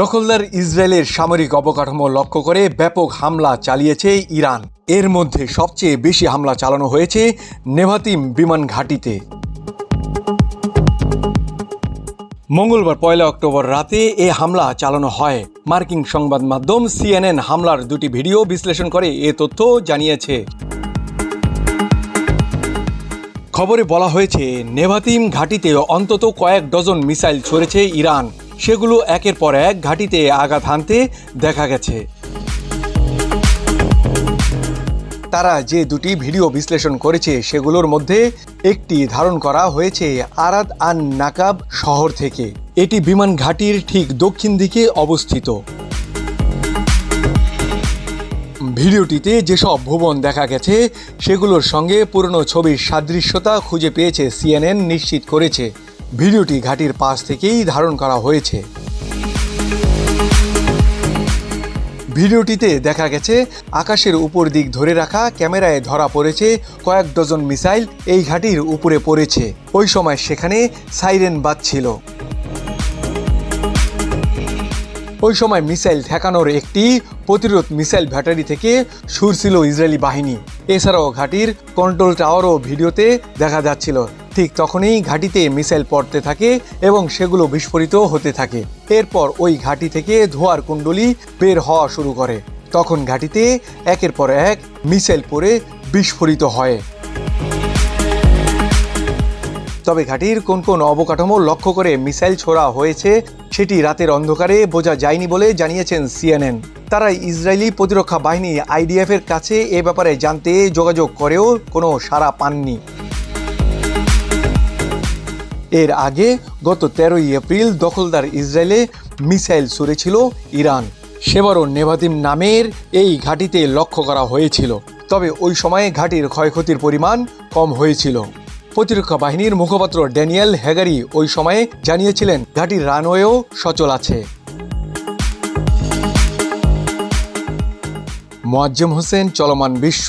দখলদার ইসরায়েলের সামরিক অবকাঠামো লক্ষ্য করে ব্যাপক হামলা চালিয়েছে ইরান। এর মধ্যে সবচেয়ে বেশি হামলা চালানো হয়েছে নেভাতিম বিমান ঘাঁটিতে। মঙ্গলবার পয়লা অক্টোবর রাতে এ হামলা চালানো হয়। মার্কিন সংবাদ মাধ্যম সিএনএন হামলার দুটি ভিডিও বিশ্লেষণ করে এ তথ্য জানিয়েছে। খবরে বলা হয়েছে, নেভাতিম ঘাঁটিতে অন্তত কয়েক ডজন মিসাইল ছড়েছে ইরান। সেগুলো একের পর এক ঘাঁটিতে আঘাত হানতে দেখা গেছে। তারা যে দুটি ভিডিও বিশ্লেষণ করেছে, সেগুলোর মধ্যে একটি ধারণ করা হয়েছে আরাদ আন নাকাব শহর থেকে। এটি বিমান ঘাঁটির ঠিক দক্ষিণ দিকে অবস্থিত। ভিডিওটিতে যেসব ভুবন দেখা গেছে, সেগুলোর সঙ্গে পুরনো ছবির সাদৃশ্যতা খুঁজে পেয়েছে সিএনএন নিশ্চিত করেছে। ভিডিওটি ঘাটির পাশ থেকেই ধারণ করা হয়েছে। ভিডিওটিতে দেখা গেছে, আকাশের উপর দিক ধরে রাখা ক্যামেরায় ধরা পড়েছে কয়েক ডজন মিসাইল এই ঘাটির উপরে পড়েছে। ওই সময় সেখানে সাইরেন বাজছিল। ওই সময় মিসাইল ঠেকানোর একটি প্রতিরোধ মিসাইল ব্যাটারি থেকে সুরছিল ইসরায়েলি বাহিনী। এছাড়াও ঘাটির কন্ট্রোল টাওয়ারও ভিডিওতে দেখা যাচ্ছিল। ঠিক তখনই ঘাটিতে মিসাইল পড়তে থাকে এবং সেগুলো বিস্ফোরিত হতে থাকে। এরপর ওই ঘাটি থেকে ধোঁয়ার কুণ্ডলি বের হওয়া শুরু করে। তখন ঘাটিতে একের পর এক মিসাইল পড়ে বিস্ফোরিত হয়। তবে ঘাটির কোন কোন অবকাঠামো লক্ষ্য করে মিসাইল ছোড়া হয়েছে, সেটি রাতের অন্ধকারে বোঝা যায়নি বলে জানিয়েছেন সিএনএন। তারা ইসরায়েলি প্রতিরক্ষা বাহিনী আইডিএফ এর কাছে এ ব্যাপারে জানতে যোগাযোগ করেও কোনো সাড়া পাননি। এর আগে গত তেরোই এপ্রিল দখলদার ইসরায়েলে মিসাইল ছুড়েছিল ইরান। সেবারও নেভাতিম নামের এই ঘাঁটিতে লক্ষ্য করা হয়েছিল। তবে ওই সময়ে ঘাঁটির ক্ষয়ক্ষতির পরিমাণ কম হয়েছিল। প্রতিরক্ষা বাহিনীর মুখপাত্র ড্যানিয়েল হ্যাগারি ওই সময়ে জানিয়েছিলেন, ঘাঁটির রানওয়েও সচল আছে। মোয়াজ্জেম হোসেন, চলমান বিশ্ব।